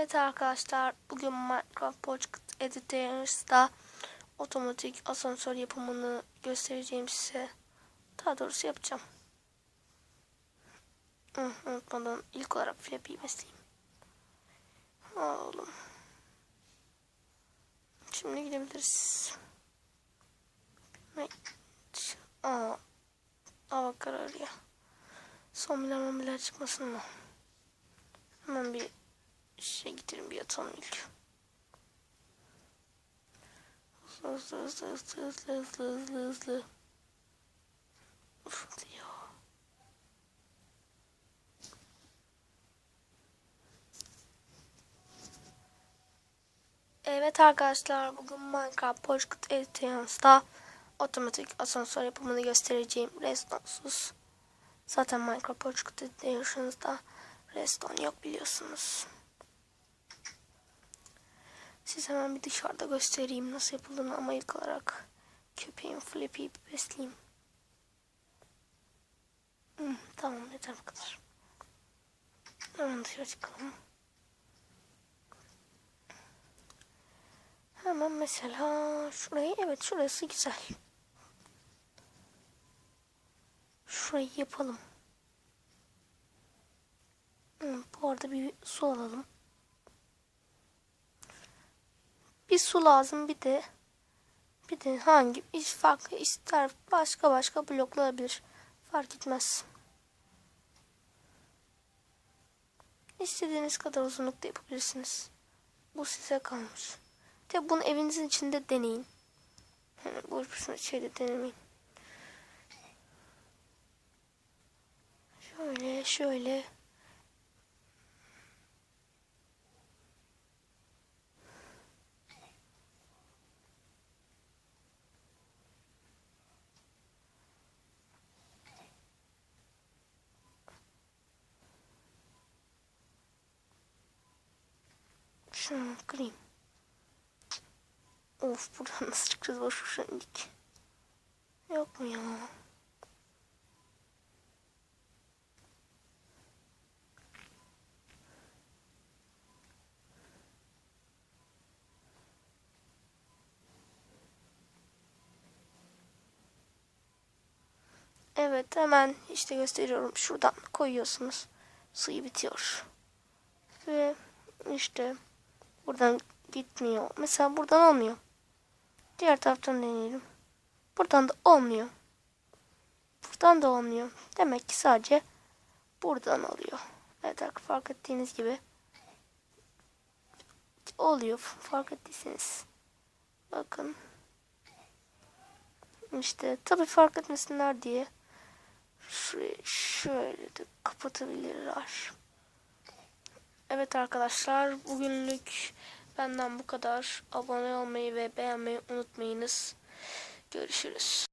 Evet arkadaşlar bugün Minecraft Pocket Editors'da otomatik asansör yapımını göstereceğim size. Daha doğrusu yapacağım. Hı, unutmadan ilk olarak Flappy'yi besleyeyim. Oğlum. Şimdi gidebiliriz. Aa, hava kararıyor. Zombiler mombiler çıkmasın mı? Hemen bir şey getirin bir yatalım ilk. Hızlı hızlı hızlı hızlı hızlı hızlı hızlı hızlı. Uf ya. Evet arkadaşlar bugün Minecraft Pocket Edition'da otomatik asansör yapımını göstereceğim. Redstone'suz. Zaten Minecraft Pocket Edition'da redstone yok biliyorsunuz. Siz hemen bir dışarıda göstereyim nasıl yapıldığını ama ilk olarak köpeğin Flippy'yi besleyeyim. Hmm, tamam yeter bu kadar. Hemen dışarı çıkalım. Hemen mesela şurayı evet şurası güzel. Şurayı yapalım. Hmm, bu arada bir su alalım. Bir su lazım bir de bir de hangi iş farklı ister başka başka bloklanabilir. Fark etmez. İstediğiniz kadar uzunlukta yapabilirsiniz. Bu size kalmış. Tabi bunu evinizin içinde deneyin. Yani bu şeyde denemeyin. Şöyle şöyle. Şunu kırayım. Of buradan nasıl çıkacağız boş boşuna. Yok mu ya? Evet hemen işte gösteriyorum. Şuradan koyuyorsunuz. Suyu bitiyor. Ve işte buradan gitmiyor. Mesela buradan olmuyor. Diğer taraftan deneyelim. Buradan da olmuyor. Buradan da olmuyor. Demek ki sadece buradan oluyor. Evet fark ettiğiniz gibi oluyor. Fark ettiyseniz. Bakın. İşte tabii fark etmesinler diye şöyle de kapatabilirler. Evet arkadaşlar bugünlük benden bu kadar. Abone olmayı ve beğenmeyi unutmayınız. Görüşürüz.